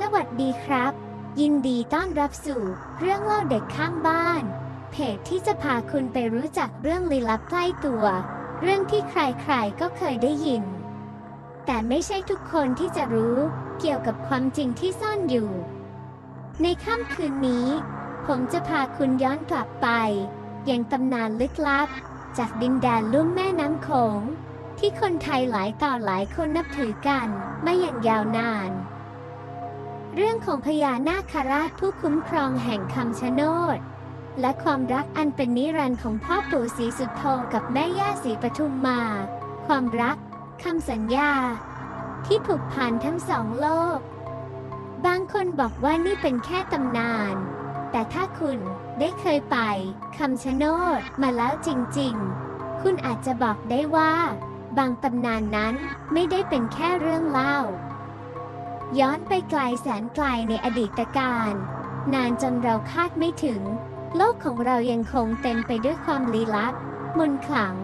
สวัสดีครับ ยินดีต้อนรับสู่เรื่องเล่าเด็กข้างบ้าน เพจที่จะพาคุณไปรู้จักเรื่องลี้ลับใกล้ตัว เรื่องที่ใครๆก็เคยได้ยิน แต่ไม่ใช่ทุกคนที่จะรู้เกี่ยวกับความจริงที่ซ่อนอยู่ ในค่ำคืนนี้ ผมจะพาคุณย้อนกลับไป ยังตำนานลึกลับ จากดินแดนลุ่มแม่น้ำโขงที่คนไทยหลายต่อหลายคนนับถือกันมาอย่างยาวนาน เรื่องของพญานาคราชผู้คุ้มครองแห่งคำชะโนด และความรักอันเป็นนิรันดร์ของพ่อปู่ศรีสุดโธกับแม่ย่าศรีปทุมมา ความรักคำสัญญา ที่ผูกพันทั้งสองโลก บางคนบอกว่านี่เป็นแค่ตำนาน แต่ถ้าคุณได้เคยไปคำชะโนดมาแล้วจริงๆ คุณอาจจะบอกได้ว่า บางตำนานนั้นไม่ได้เป็นแค่เรื่องเล่า ย้อนไปไกลแสนไกลในอดีตการ นานจนเราคาดไม่ถึง โลกของเรายังคงเต็มไปด้วยความลี้ลับ มนต์ขลัง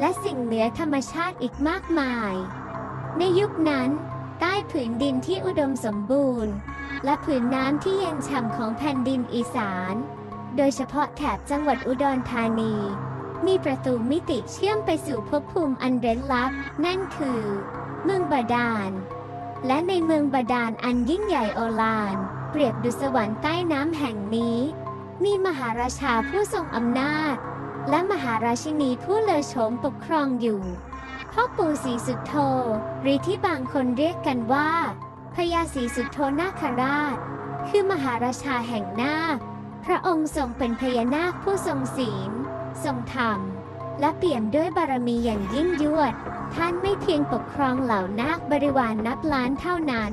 และสิ่งเหนือธรรมชาติอีกมากมาย ในยุคนั้น ใต้ผืนดินที่อุดมสมบูรณ์ และผืนน้ำที่เย็นฉ่ำของแผ่นดินอีสาน โดยเฉพาะแถบจังหวัดอุดรธานี มีประตูมิติเชื่อมไปสู่ภพภูมิอันเร้นลับ นั่นคือ เมืองบาดาล และในเมืองบาดาลอันยิ่งใหญ่โอฬารเปรียบดุสวรรค์ใต้น้ำแห่งนี้ มีมหาราชาผู้ทรงอำนาจ และมหาราชินีผู้เลอโฉมปกครองอยู่พ่อปู่ศรีสุดโธหรือที่บางคนเรียกกันว่าพญาศรีสุดโธนาคราช คือมหาราชาแห่งนาคพระองค์ทรงเป็นพญานาคผู้ทรงศีล ทรงธรรม และเปี่ยมด้วยบารมีอย่างยิ่งยวด ท่านไม่เพียงปกครองเหล่านาคบริวารนนับล้านเท่านั้น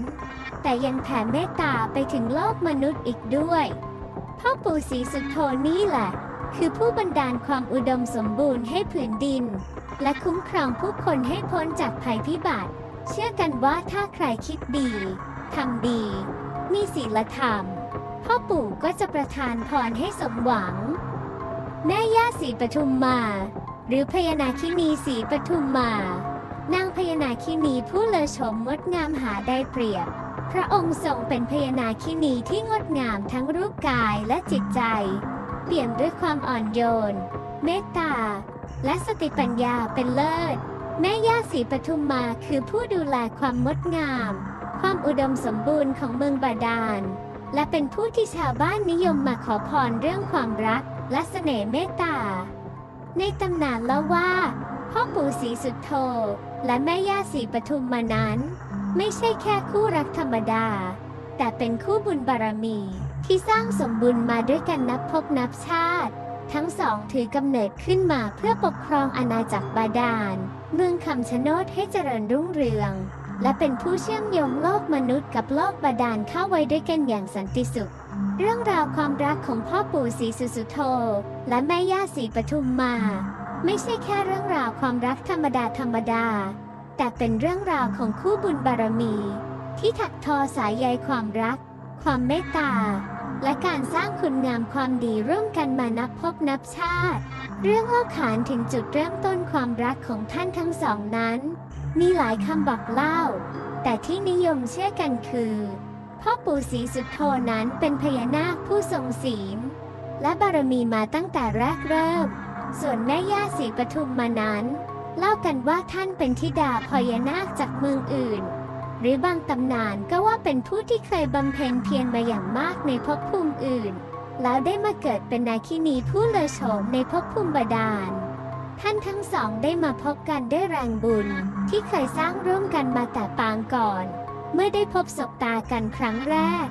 แต่ยังแผ่เมตตาไปถึงโลกมนุษย์อีกด้วยพ่อปู่ศรีสุโธนี่แหละ คือผู้บันดาลความอุดมสมบูรณ์ให้ผืนดิน และคุ้มครองผู้คนให้พ้นจากภัยพิบัติ เชื่อกันว่าถ้าใครคิดดีทำดี มีศีลธรรม พ่อปู่ก็จะประทานพรให้สมหวัง แม่ย่าศรีปทุมมา หรือพญานาคินีศรีปทุมมานางพญานาคินีผู้เลอโฉมงดงามหาได้เปรียบ พระองค์ทรงเป็นพญานาคินีที่งดงามทั้งรูปกายและจิตใจ เปี่ยมด้วยความอ่อนโยน เมตตา และสติปัญญาเป็นเลิศ แม่ย่าศรีปทุมมาคือผู้ดูแลความงดงาม ความอุดมสมบูรณ์ของเมืองบาดาล และเป็นผู้ที่ชาวบ้านนิยมมาขอพรเรื่องความรักและเสน่ห์เมตตา ในตำนานเล่าว่า พ่อปู่ศรีสุดโธและแม่ย่าศรีปทุมมานั้น ไม่ใช่แค่คู่รักธรรมดา แต่เป็นคู่บุญบารมีที่สร้างสมบุญมาด้วยกันนับพบนับชาติ ทั้งสองถือกำเนิดขึ้นมาเพื่อปกครองอาณาจักรบาดาล เมืองคำชะโนดให้เจริญรุ่งเรือง และเป็นผู้เชื่อมโยงโลกมนุษย์กับโลกบาดาลเข้าไว้ด้วยกันอย่างสันติสุข เรื่องราวความรักของพ่อปู่ศรีสุสุโธ และแม่ย่าศรีปทุมมา ไม่ใช่แค่เรื่องราวความรักธรรมดาธรรมดา แต่เป็นเรื่องราวของคู่บุญบารมี ที่ถักทอสายใยความรัก ความเมตตา และการสร้างคุณงามความดีร่วมกันมานับพบนับชาติ เรื่องเล่าขานถึงจุดเริ่มต้นความรักของท่านทั้งสองนั้น มีหลายคำบอกเล่า แต่ที่นิยมเชื่อกันคือ พ่อปู่ศรีสุโธนั้นเป็นพญานาคผู้ทรงศีล และบารมีมาตั้งแต่แรกเริ่ม ส่วนแม่ย่าศรีปทุมมานั้น เล่ากันว่าท่านเป็นธิดาพญานาคจากเมืองอื่น หรือบางตำนานก็ว่าเป็นผู้ที่เคยบำเพ็ญเพียรมาอย่างมากในภพภูมิอื่น แล้วได้มาเกิดเป็นนาคินีผู้เลอโฉมในภพภูมิบาดาลท่านทั้งสองได้มาพบกันด้วยแรงบุญที่เคยสร้างร่วมกันมาแต่ปางก่อน เมื่อได้พบศบตากันครั้งแรก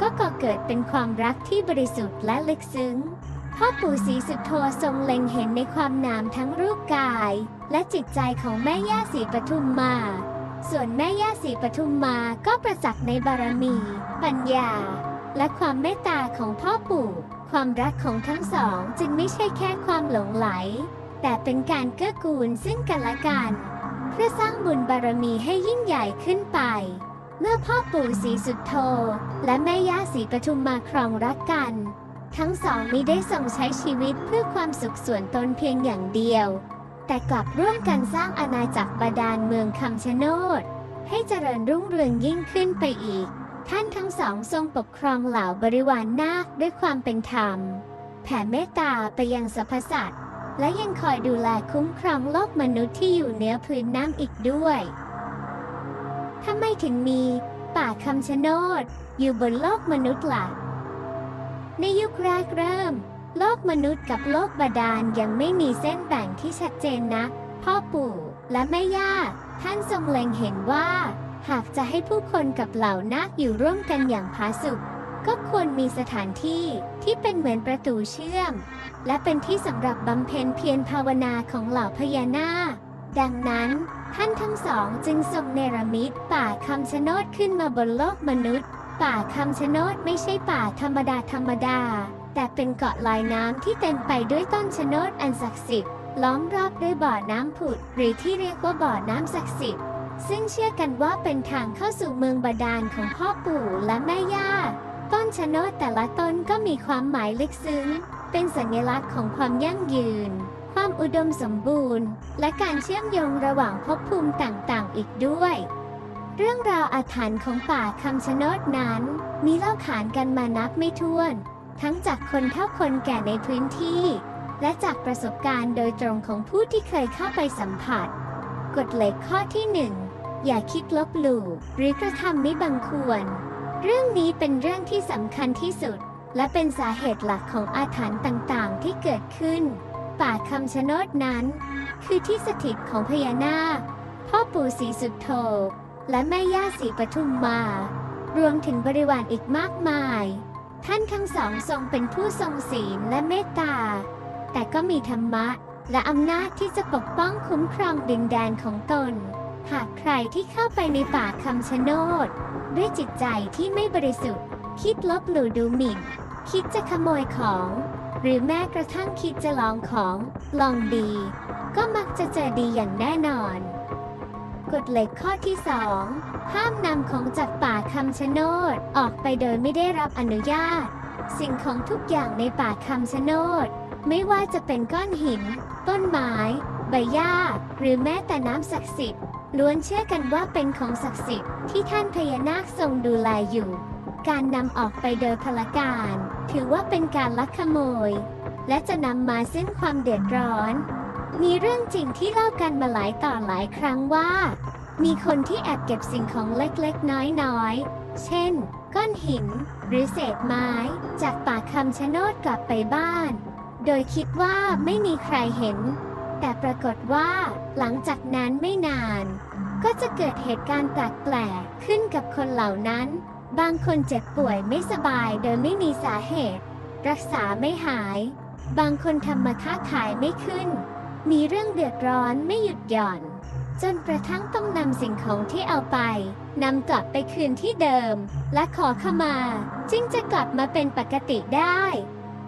ก็ก่อเกิดเป็นความรักที่บริสุทธิ์และลึกซึ้งพ่อปู่ศรีสุโธทรงเล็งเห็นในความงามทั้งรูปกาย และจิตใจของแม่ย่าศรีปทุมมา ส่วนแม่ย่าศรีปทุมมาก็ประจักษ์ในบารมี ปัญญา และความเมตตาของพ่อปู่ ความรักของทั้งสองจึงไม่ใช่แค่ความหลงไหล แต่เป็นการเกื้อกูลซึ่งกันและกัน เพื่อสร้างบุญบารมีให้ยิ่งใหญ่ขึ้นไป เมื่อพ่อปู่ศรีสุโธและแม่ย่าศรีปทุมมาครองรักกัน ทั้งสองมิได้ทรงใช้ชีวิตเพื่อความสุขส่วนตนเพียงอย่างเดียว แต่กลับร่วมกันสร้างอาณาจักรบาดาลเมืองคำชะโนด ให้เจริญรุ่งเรืองยิ่งขึ้นไปอีกทท่านทั้งสองทรงปกครองเหล่าบริวารนาคด้วยความเป็นธรรม แผ่เมตตาไปยังสรรพสัตว์และยังคอยดูแลคุ้มครองโลกมนุษย์ที่อยู่เหนือพื้นน้ำอีกด้วย ทำไมถึงมี ป่าคำชะโนด อยู่บนโลกมนุษย์ล่ะ ในยุคแรกเริ่ม โลกมนุษย์กับโลกบาดาลยังไม่มีเส้นแบ่งที่ชัดเจนนะ พ่อปู่และแม่ย่า ท่านทรงเล็งเห็นว่า หากจะให้ผู้คนกับเหล่านาคอยู่ร่วมกันอย่างผาสุกก็ควรมีสถานที่ที่เป็นเหมือนประตูเชื่อม และเป็นที่สำหรับบำเพ็ญเพียรภาวนาของเหล่าพญานาคดังนั้น ท่านทั้งสองจึงทรงเนรมิตป่าคำชะโนดขึ้นมาบนโลกมนุษย์ ป่าคำชะโนดไม่ใช่ป่าธรรมดาธรรมดา แต่เป็นเกาะลอยน้ำที่เต็มไปด้วยต้นชะโนดอันศักดิ์สิทธิ์ล้อมรอบด้วยบ่อน้ำผุด หรือที่เรียกว่าบ่อน้ำศักดิ์สิทธิ์ซึ่งเชื่อกันว่าเป็นทางเข้าสู่เมืองบาดาลของพ่อปู่และแม่ย่า ต้นชะโนดแต่ละต้นก็มีความหมายลึกซึ้ง เป็นสัญลักษณ์ของความยั่งยืน ความอุดมสมบูรณ์ และการเชื่อมโยงระหว่างภพภูมิต่างๆ อีกด้วย เรื่องราวอาถรรพ์ของป่าคำชะโนดนั้น มีเล่าขานกันมานับไม่ถ้วน ทั้งจากคนเฒ่าคนแก่ในพื้นที่ และจากประสบการณ์โดยตรงของผู้ที่เคยเข้าไปสัมผัส กฎเหล็กข้อที่หนึ่งอย่าคิดลบหลู่หรือกระทำไม่บังควร เรื่องนี้เป็นเรื่องที่สำคัญที่สุด และเป็นสาเหตุหลักของอาถรรพ์ต่างๆ ที่เกิดขึ้น ป่าคำชะโนดนั้น คือที่สถิตของพญานาค พ่อปู่ศรีสุดโธและแม่ย่าศรีปทุมมา รวมถึงบริวารอีกมากมาย ท่านทั้งสองทรงเป็นผู้ทรงศีลและเมตตา แต่ก็มีธรรมะและอำนาจที่จะปกป้องคุ้มครองดินแดนของตน หากใครที่เข้าไปในป่าคำชะโนด ด้วยจิตใจที่ไม่บริสุทธิ์ คิดลบหลู่ดูหมิ่น คิดจะขโมยของ หรือแม้กระทั่งคิดจะลองของ ลองดี ก็มักจะเจอดีอย่างแน่นอน กฎเหล็กข้อที่ 2 ห้ามนำของจากป่าคำชะโนดออกไปโดยไม่ได้รับอนุญาต สิ่งของทุกอย่างในป่าคำชะโนด ไม่ว่าจะเป็นก้อนหิน ต้นไม้ ใบหญ้า หรือแม้แต่น้ำศักดิ์สิทธิ์ล้วนเชื่อกันว่าเป็นของศักดิ์สิทธิ์ที่ท่านพญานาคทรงดูแลอยู่ การนำออกไปโดยพลการ ถือว่าเป็นการลักขโมย และจะนำมาซึ่งความเดือดร้อน มีเรื่องจริงที่เล่ากันมาหลายต่อหลายครั้งว่า มีคนที่แอบเก็บสิ่งของเล็กๆ น้อยๆ เช่น ก้อนหิน หรือเศษไม้ จากป่าคำชะโนดกลับไปบ้าน โดยคิดว่าไม่มีใครเห็น แต่ปรากฏว่า หลังจากนั้นไม่นาน ก็จะเกิดเหตุการณ์แปลกๆขึ้นกับคนเหล่านั้น บางคนเจ็บป่วยไม่สบายโดยไม่มีสาเหตุ รักษาไม่หาย บางคนทำมาค้าขายไม่ขึ้น มีเรื่องเดือดร้อนไม่หยุดหย่อน จนกระทั่งต้องนำสิ่งของที่เอาไปนำกลับไปคืนที่เดิม และขอขมาจึงจะกลับมาเป็นปกติได้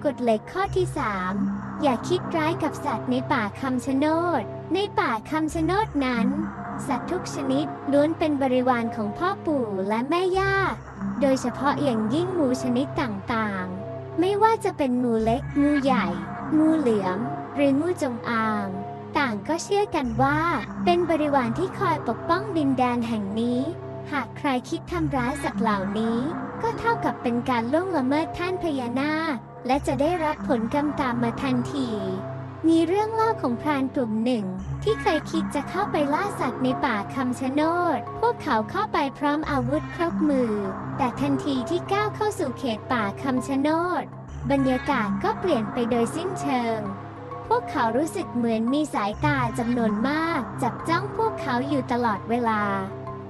กฎเหล็กข้อที่ 3 อย่าคิดร้ายกับสัตว์ในป่าคำชะโนด ในป่าคำชะโนดนั้น สัตว์ทุกชนิดล้วนเป็นบริวารของพ่อปู่และแม่ย่า โดยเฉพาะอย่างยิ่งงูชนิดต่างๆ ไม่ว่าจะเป็นงูเล็ก งูใหญ่ งูเหลือม หรืองูจงอาง ต่างก็เชื่อกันว่า เป็นบริวารที่คอยปกป้องดินแดนแห่งนี้ หากใครคิดทำร้ายสัตว์เหล่านี้ ก็เท่ากับเป็นการล่วงละเมิดท่านพญานาคและจะได้รับผลกรรมตามมาทันที มีเรื่องเล่าของพรานกลุ่มหนึ่ง ที่เคยคิดจะเข้าไปล่าสัตว์ในป่าคำชะโนด พวกเขาเข้าไปพร้อมอาวุธครบมือ แต่ทันทีที่ก้าวเข้าสู่เขตป่าคำชะโนด บรรยากาศก็เปลี่ยนไปโดยสิ้นเชิง พวกเขารู้สึกเหมือนมีสายตาจำนวนมาก จับจ้องพวกเขาอยู่ตลอดเวลา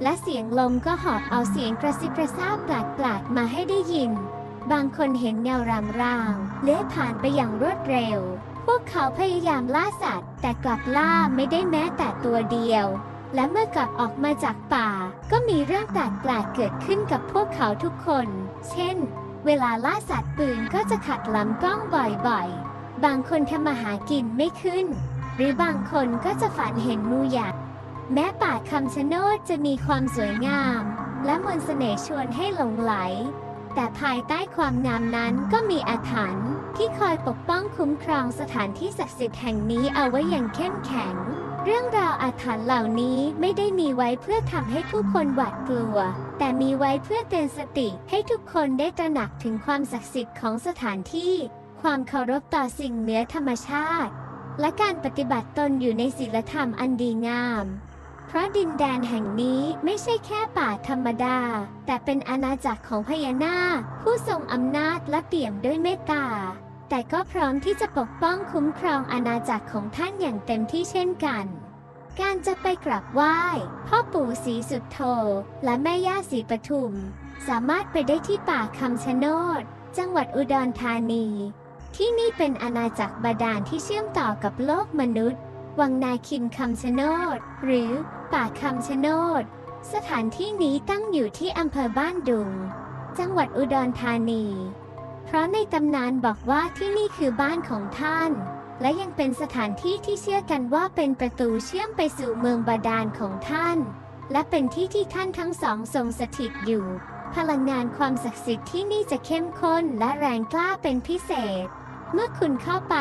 และเสียงลมก็หอบเอาเสียงกระซิบกระซาบแปลกๆมาให้ได้ยิน บางคนเห็นเงารางๆเลื้อยผ่านไปอย่างรวดเร็ว พวกเขาพยายามล่าสัตว์ แต่กลับล่าไม่ได้แม้แต่ตัวเดียว และเมื่อกลับออกมาจากป่า ก็มีเรื่องแปลกๆเกิดขึ้นกับพวกเขาทุกคน เช่น เวลาล่าสัตว์ปืนก็จะขัดลำกล้องบ่อยๆ บางคนทำมาหากินไม่ขึ้น หรือบางคนก็จะฝันเห็นงูยักษ์แม้ป่าคำชะโนดจะมีความสวยงาม และมนต์เสน่ห์ชวนให้หลงไหล แต่ภายใต้ความงามนั้นก็มีอาถรรพ์ที่คอยปกป้องคุ้มครองสถานที่ศักดิ์สิทธิ์แห่งนี้เอาไว้อย่างเข้มแข็ง เรื่องราวอาถรรพ์เหล่านี้ไม่ได้มีไว้เพื่อทำให้ผู้คนหวาดกลัว แต่มีไว้เพื่อเตือนสติให้ทุกคนได้ตระหนักถึงความศักดิ์สิทธิ์ของสถานที่ ความเคารพต่อสิ่งเหนือธรรมชาติ และการปฏิบัติตนอยู่ในศีลธรรมอันดีงาม เพราะดินแดนแห่งนี้ไม่ใช่แค่ป่าธรรมดา แต่เป็นอาณาจักรของพญานาคผู้ทรงอำนาจและเปี่ยมด้วยเมตตา แต่ก็พร้อมที่จะปกป้องคุ้มครองอาณาจักรของท่านอย่างเต็มที่เช่นกัน การจะไปกราบไหว้พ่อปู่ศรีสุดโธและแม่ย่าศรีปทุม สามารถไปได้ที่ป่าคำชะโนด จังหวัดอุดรธานี ที่นี่เป็นอาณาจักรบาดาลที่เชื่อมต่อกับโลกมนุษย์ วังนาคินคำชะโนด หรือ ป่าคำชะโนด สถานที่นี้ตั้งอยู่ที่อำเภอบ้านดุง จังหวัดอุดรธานี เพราะในตำนานบอกว่าที่นี่คือบ้านของท่าน และยังเป็นสถานที่ที่เชื่อกันว่าเป็นประตูเชื่อมไปสู่เมืองบาดาลของท่าน และเป็นที่ที่ท่านทั้งสองทรงสถิตอยู่ พลังงานความศักดิ์สิทธิ์ที่นี่จะเข้มข้นและแรงกล้าเป็นพิเศษ เมื่อคุณเข้าไป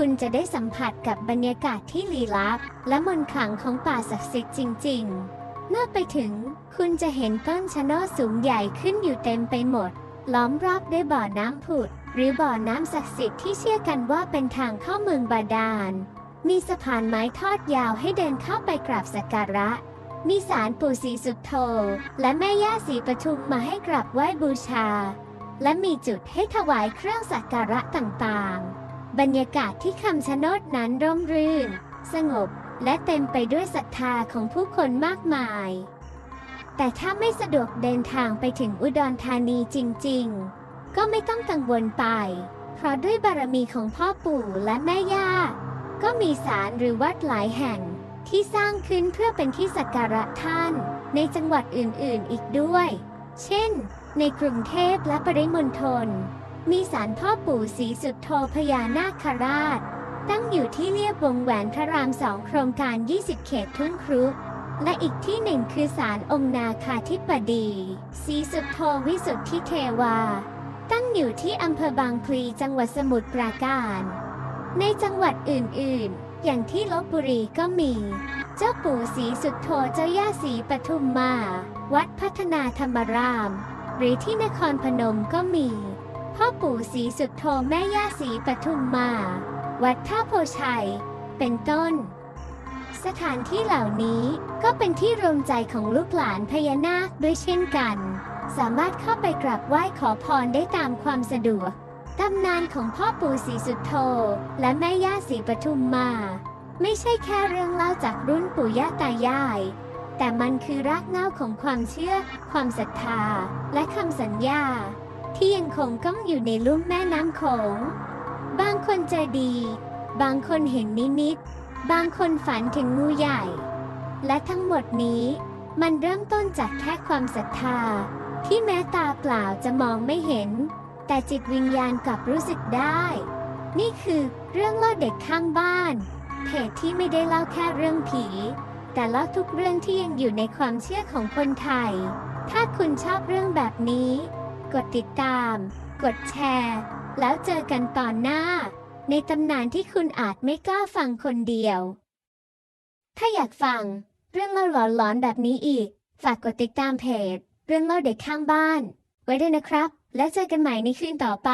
คุณจะได้สัมผัสกับบรรยากาศที่ลี้ลับ และมนต์ขลังของป่าศักดิ์สิทธิ์จริง ๆ เมื่อไปถึงคุณจะเห็นต้นชะโนดสูงใหญ่ขึ้นอยู่เต็มไปหมด ล้อมรอบด้วยบ่อน้ำผุด หรือบ่อน้ำศักดิ์สิทธิ์ที่เชื่อกันว่าเป็นทางเข้าเมืองบาดาล มีสะพานไม้ทอดยาวให้เดินเข้าไปกราบสักการะ มีศาลปู่ศรีสุดโธและแม่ย่าศรีปทุมมาให้กราบไหว้บูชา และมีจุดให้ถวายเครื่องสักการะต่างๆ บรรยากาศที่คำชะโนดนั้นร่มรื่น สงบ และเต็มไปด้วยศรัทธาของผู้คนมากมาย แต่ถ้าไม่สะดวกเดินทางไปถึงอุดรธานีจริง ๆ ก็ไม่ต้องกังวลไป เพราะด้วยบารมีของพ่อปู่และแม่ย่า ก็มีศาลหรือวัดหลายแห่งที่สร้างขึ้นเพื่อเป็นที่สักการะท่านในจังหวัดอื่นๆ อีกด้วย เช่น ในกรุงเทพและปริมณฑล มีศาลพ่อปู่ศรีสุดโธพญานาคราช ตั้งอยู่ที่เรียบวงแหวนพระรามสองโครงการ 20 เขตทุ่งครุและอีกที่หนึ่งคือศาลองค์นาคาธิปดีศรีสุดโธวิสุทธิเทวา ตั้งอยู่ที่อำเภอบางพลีจังหวัดสมุทรปราการ ในจังหวัดอื่นๆ อย่างที่ลบบุรีก็มี เจ้าปู่ศรีสุดโธเจ้าย่าศรีปทุมมา วัดพัฒนาธรรมราม หรือที่นครพนมก็มี พ่อปู่ศรีสุดโธแม่ย่าศรีปทุมมา วัดท่าโพชัย เป็นต้น สถานที่เหล่านี้ก็เป็นที่รวมใจของลูกหลานพญานาคด้วยเช่นกัน สามารถเข้าไปกราบไหว้ขอพรได้ตามความสะดวกตำนานของพ่อปู่ศรีสุดโธและแม่ย่าศรีปทุมมา ไม่ใช่แค่เรื่องเล่าจากรุ่นปู่ย่าตายาย แต่มันคือรากเหง้าของความเชื่อ ความศรัทธา และคำสัญญา ที่ยังคงก้องอยู่ในลุ่มแม่น้ำโขง บางคนเจอดี บางคนเห็นนิมิต บางคนฝันถึงงูใหญ่ และทั้งหมดนี้ มันเริ่มต้นจากแค่ความศรัทธา ที่แม้ตาเปล่าจะมองไม่เห็น แต่จิตวิญญาณกลับรู้สึกได้ นี่คือเรื่องเล่าเด็กข้างบ้าน เพจที่ไม่ได้เล่าแค่เรื่องผี แต่เล่าทุกเรื่องที่ยังอยู่ในความเชื่อของคนไทย ถ้าคุณชอบเรื่องแบบนี้ กดติดตาม กดแชร์ แล้วเจอกันตอนหน้า ในตำนานที่คุณอาจไม่กล้าฟังคนเดียว ถ้าอยากฟัง เรื่องเล่าหลอนๆแบบนี้อีก ฝากกดติดตามเพจ เรื่องเล่าเด็กข้างบ้าน ไว้ด้วยนะครับ แล้วเจอกันใหม่ในคืนต่อไป